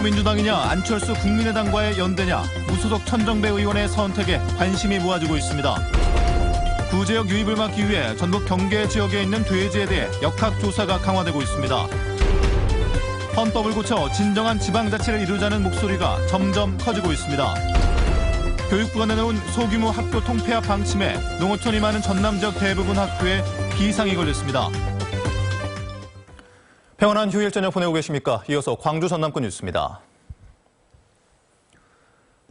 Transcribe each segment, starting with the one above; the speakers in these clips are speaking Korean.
더불어민주당이냐 안철수 국민의당과의 연대냐 무소속 천정배 의원의 선택에 관심이 모아지고 있습니다. 구제역 유입을 막기 위해 전북 경계 지역에 있는 돼지에 대해 역학조사가 강화되고 있습니다. 헌법을 고쳐 진정한 지방자치를 이루자는 목소리가 점점 커지고 있습니다. 교육부가 내놓은 소규모 학교 통폐합 방침에 농어촌이 많은 전남 지역 대부분 학교에 비상이 걸렸습니다. 평안한 휴일 저녁 보내고 계십니까? 이어서 광주 전남권 뉴스입니다.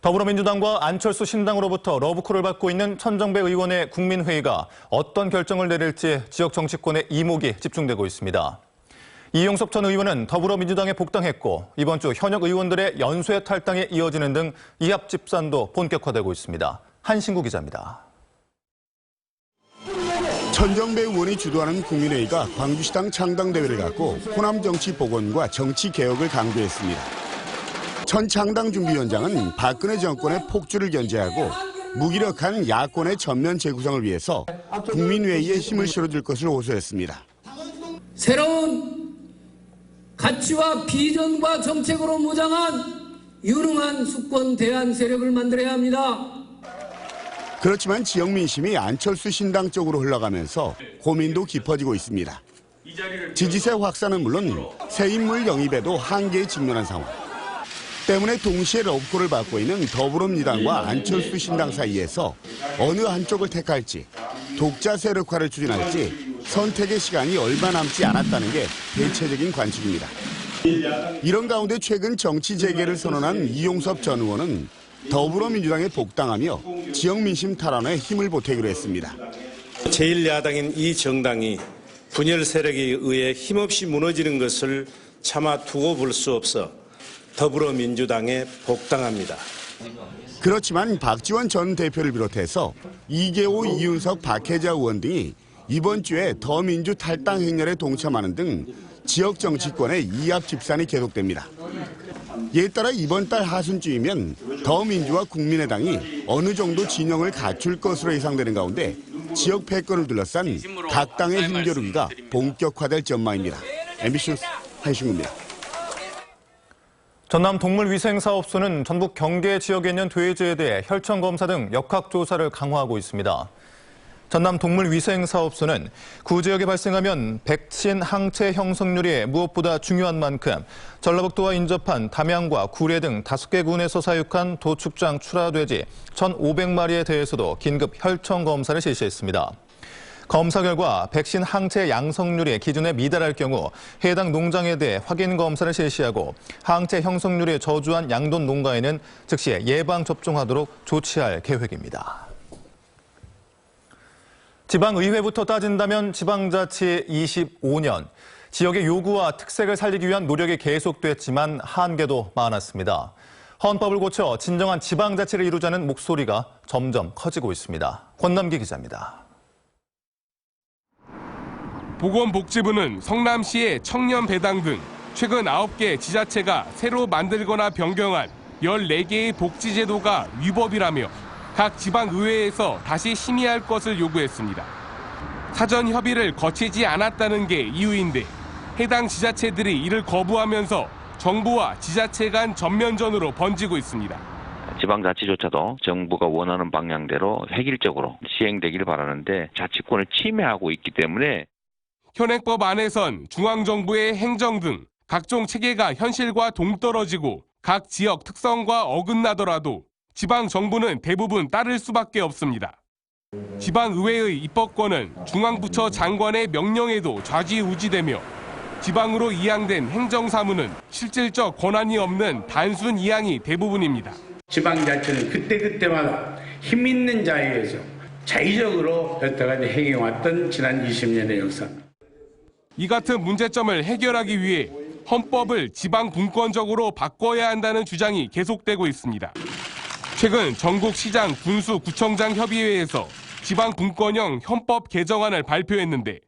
더불어민주당과 안철수 신당으로부터 러브콜을 받고 있는 천정배 의원의 국민회의가 어떤 결정을 내릴지 지역 정치권의 이목이 집중되고 있습니다. 이용섭 전 의원은 더불어민주당에 복당했고 이번 주 현역 의원들의 연쇄 탈당에 이어지는 등 이합 집산도 본격화되고 있습니다. 한신구 기자입니다. 천정배 의원이 주도하는 국민회의가 광주시당 창당대회를 갖고 호남 정치 복원과 정치 개혁을 강조했습니다. 천 창당 준비위원장은 박근혜 정권의 폭주를 견제하고 무기력한 야권의 전면 재구성을 위해서 국민회의에 힘을 실어줄 것을 호소했습니다. 새로운 가치와 비전과 정책으로 무장한 유능한 수권 대안 세력을 만들어야 합니다. 그렇지만 지역 민심이 안철수 신당 쪽으로 흘러가면서 고민도 깊어지고 있습니다. 지지세 확산은 물론 새 인물 영입에도 한계에 직면한 상황. 때문에 동시에 러브콜을 받고 있는 더불어민주당과 안철수 신당 사이에서 어느 한쪽을 택할지 독자 세력화를 추진할지 선택의 시간이 얼마 남지 않았다는 게 대체적인 관측입니다. 이런 가운데 최근 정치 재개를 선언한 이용섭 전 의원은 더불어민주당에 복당하며 지역 민심 탈환에 힘을 보태기로 했습니다. 제1야당인 이 정당이 분열 세력에 의해 힘없이 무너지는 것을 차마 두고 볼 수 없어 더불어민주당에 복당합니다. 그렇지만 박지원 전 대표를 비롯해서 이계호, 이윤석, 박혜자 의원 등이 이번 주에 더민주 탈당 행렬에 동참하는 등 지역 정치권의 이합 집산이 계속됩니다. 이에 따라 이번 달 하순쯤이면 더민주와 국민의당이 어느 정도 진영을 갖출 것으로 예상되는 가운데 지역 패권을 둘러싼 각 당의 힘겨루기가 본격화될 전망입니다. MBC 뉴스 한신구입니다. 전남 동물위생사업소는 전북 경계 지역에 있는 돼지에 대해 혈청 검사 등 역학조사를 강화하고 있습니다. 전남 동물위생사업소는 구지역에 발생하면 백신 항체 형성률이 무엇보다 중요한 만큼 전라북도와 인접한 담양과 구례 등 다섯 개 군에서 사육한 도축장 출하돼지 1,500마리에 대해서도 긴급 혈청 검사를 실시했습니다. 검사 결과 백신 항체 양성률이 기준에 미달할 경우 해당 농장에 대해 확인 검사를 실시하고 항체 형성률이 저조한 양돈 농가에는 즉시 예방 접종하도록 조치할 계획입니다. 지방의회부터 따진다면 지방자치 25년. 지역의 요구와 특색을 살리기 위한 노력이 계속됐지만 한계도 많았습니다. 헌법을 고쳐 진정한 지방자치를 이루자는 목소리가 점점 커지고 있습니다. 권남기 기자입니다. 보건복지부는 성남시의 청년 배당 등 최근 9개 지자체가 새로 만들거나 변경한 14개의 복지제도가 위법이라며 각 지방의회에서 다시 심의할 것을 요구했습니다. 사전 협의를 거치지 않았다는 게 이유인데 해당 지자체들이 이를 거부하면서 정부와 지자체 간 전면전으로 번지고 있습니다. 지방자치조차도 정부가 원하는 방향대로 획일적으로 시행되길 바라는데 자치권을 침해하고 있기 때문에 현행법 안에선 중앙정부의 행정 등 각종 체계가 현실과 동떨어지고 각 지역 특성과 어긋나더라도 지방 정부는 대부분 따를 수밖에 없습니다. 지방의회의 입법권은 중앙부처 장관의 명령에도 좌지우지되며 지방으로 이양된 행정사무는 실질적 권한이 없는 단순 이양이 대부분입니다. 지방자치는 그때그때마다 힘 있는 자에 의해서 자의적으로 여태까지 행해왔던 지난 20년의 역사입니다. 이 같은 문제점을 해결하기 위해 헌법을 지방 분권적으로 바꿔야 한다는 주장이 계속되고 있습니다. 최근 전국 시장 군수 구청장 협의회에서 지방 분권형 헌법 개정안을 발표했는데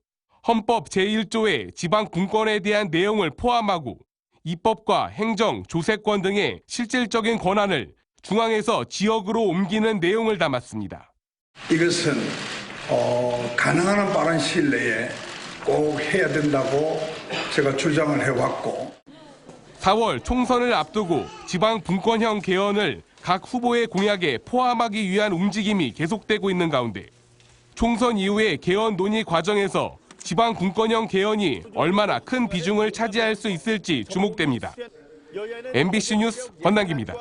헌법 제1조에 지방 분권에 대한 내용을 포함하고 입법과 행정, 조세권 등의 실질적인 권한을 중앙에서 지역으로 옮기는 내용을 담았습니다. 이것은 어, 가능한 한 빠른 시일 내에 꼭 해야 된다고 제가 주장을 해왔고 4월 총선을 앞두고 지방 분권형 개헌을 각 후보의 공약에 포함하기 위한 움직임이 계속되고 있는 가운데 총선 이후의 개헌 논의 과정에서 지방 분권형 개헌이 얼마나 큰 비중을 차지할 수 있을지 주목됩니다. MBC 뉴스 권남기입니다.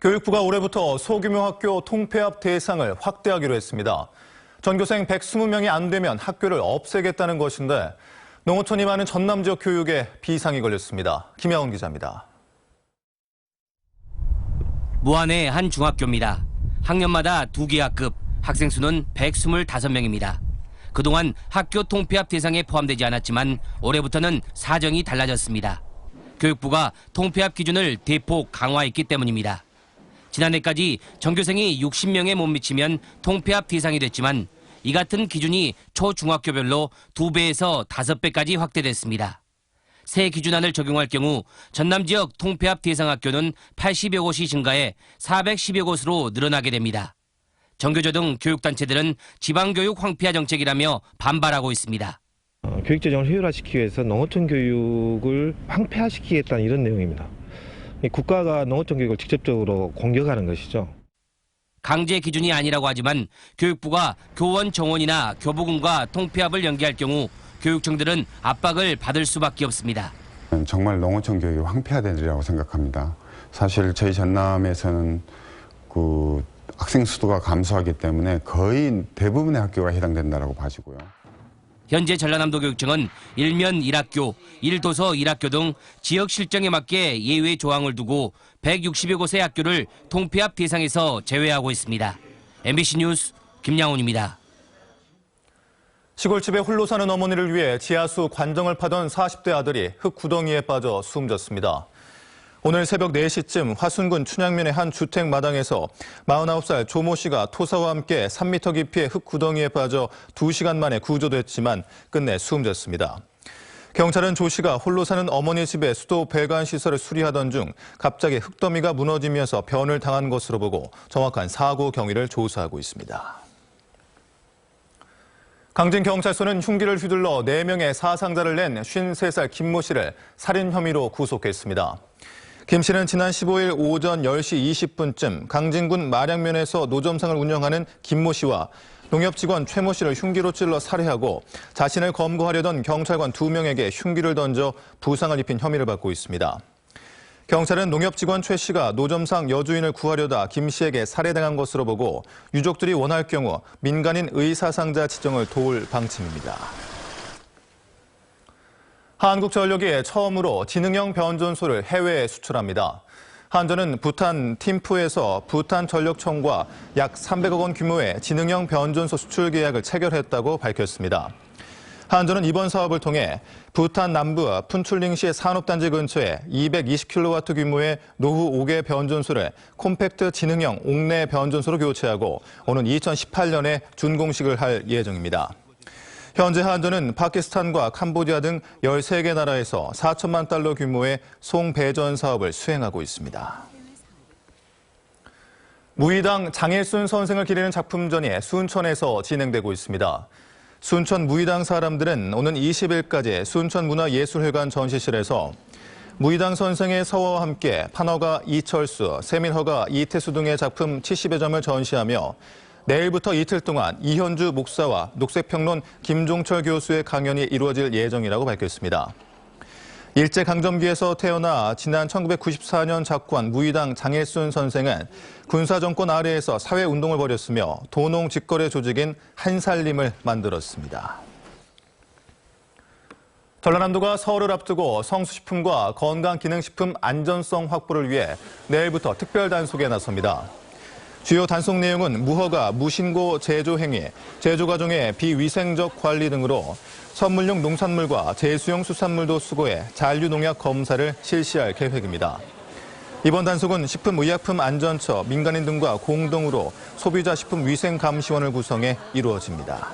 교육부가 올해부터 소규모 학교 통폐합 대상을 확대하기로 했습니다. 전교생 120명이 안 되면 학교를 없애겠다는 것인데 농어촌이 많은 전남 지역 교육에 비상이 걸렸습니다. 김야원 기자입니다. 무안의 한 중학교입니다. 학년마다 두 개 학급, 학생 수는 125명입니다. 그동안 학교 통폐합 대상에 포함되지 않았지만 올해부터는 사정이 달라졌습니다. 교육부가 통폐합 기준을 대폭 강화했기 때문입니다. 지난해까지 전교생이 60명에 못 미치면 통폐합 대상이 됐지만 이 같은 기준이 초중학교별로 2배에서 5배까지 확대됐습니다. 새 기준안을 적용할 경우 전남 지역 통폐합 대상 학교는 80여 곳이 증가해 410여 곳으로 늘어나게 됩니다. 정교조 등 교육단체들은 지방교육 황폐화 정책이라며 반발하고 있습니다. 어, 교육재정을 효율화시키기 위해서 농어촌 교육을 황폐화시키겠다는 이런 내용입니다. 이 국가가 농어촌 교육을 직접적으로 공격하는 것이죠. 강제 기준이 아니라고 하지만 교육부가 교원 정원이나 교부금과 통폐합을 연계할 경우 교육청들은 압박을 받을 수밖에 없습니다. 정말 농어촌 교육이 황폐화되리라고 생각합니다. 사실 저희 전남에서는 그 학생 수도가 감소하기 때문에 거의 대부분의 학교가 해당된다고 봐지고요. 현재 전라남도 교육청은 일면 1학교, 일도서 1학교 등 지역 실정에 맞게 예외 조항을 두고 160여 곳의 학교를 통폐합 대상에서 제외하고 있습니다. MBC 뉴스 김양훈입니다. 시골집에 홀로 사는 어머니를 위해 지하수 관정을 파던 40대 아들이 흙 구덩이에 빠져 숨졌습니다. 오늘 새벽 4시쯤 화순군 춘향면의 한 주택 마당에서 49살 조모 씨가 토사와 함께 3m 깊이의 흙 구덩이에 빠져 2시간 만에 구조됐지만 끝내 숨졌습니다. 경찰은 조 씨가 홀로 사는 어머니 집에 수도 배관 시설을 수리하던 중 갑자기 흙더미가 무너지면서 변을 당한 것으로 보고 정확한 사고 경위를 조사하고 있습니다. 강진경찰서는 흉기를 휘둘러 4명의 사상자를 낸 53살 김모 씨를 살인 혐의로 구속했습니다. 김 씨는 지난 15일 오전 10시 20분쯤 강진군 마량면에서 노점상을 운영하는 김모 씨와 농협 직원 최모 씨를 흉기로 찔러 살해하고 자신을 검거하려던 경찰관 2명에게 흉기를 던져 부상을 입힌 혐의를 받고 있습니다. 경찰은 농협 직원 최 씨가 노점상 여주인을 구하려다 김 씨에게 살해당한 것으로 보고 유족들이 원할 경우 민간인 의사상자 지정을 도울 방침입니다. 한국전력이 처음으로 지능형 변전소를 해외에 수출합니다. 한전은 부탄 팀프에서 부탄 전력청과 약 300억 원 규모의 지능형 변전소 수출 계약을 체결했다고 밝혔습니다. 한전은 이번 사업을 통해 부탄 남부 푼출링시 산업단지 근처에 220kW 규모의 노후 5개 변전소를 콤팩트 지능형 옥내 변전소로 교체하고 오는 2018년에 준공식을 할 예정입니다. 현재 한전은 파키스탄과 캄보디아 등 13개 나라에서 4천만 달러 규모의 송배전 사업을 수행하고 있습니다. 무의당 장일순 선생을 기리는 작품전이 순천에서 진행되고 있습니다. 순천 무의당 사람들은 오는 20일까지 순천문화예술회관 전시실에서 무의당 선생의 서화와 함께 판허가 이철수, 세민허가 이태수 등의 작품 70여 점을 전시하며 내일부터 이틀 동안 이현주 목사와 녹색평론 김종철 교수의 강연이 이루어질 예정이라고 밝혔습니다. 일제강점기에서 태어나 지난 1994년 작관 무의당 장일순 선생은 군사정권 아래에서 사회운동을 벌였으며 도농 직거래 조직인 한살림을 만들었습니다. 전라남도가 서울을 앞두고 성수식품과 건강기능식품 안전성 확보를 위해 내일부터 특별 단속에 나섭니다. 주요 단속 내용은 무허가, 무신고 제조 행위, 제조 과정의 비위생적 관리 등으로 선물용 농산물과 제수용 수산물도 수거해 잔류농약 검사를 실시할 계획입니다. 이번 단속은 식품의약품안전처, 민간인 등과 공동으로 소비자 식품위생감시원을 구성해 이루어집니다.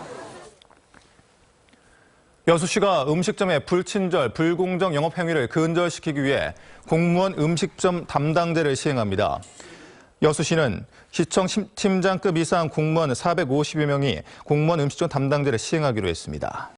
여수시가 음식점의 불친절, 불공정 영업 행위를 근절시키기 위해 공무원 음식점 담당제를 시행합니다. 여수시는 시청 팀장급 이상 공무원 450여 명이 공무원 음식점 담당제를 시행하기로 했습니다.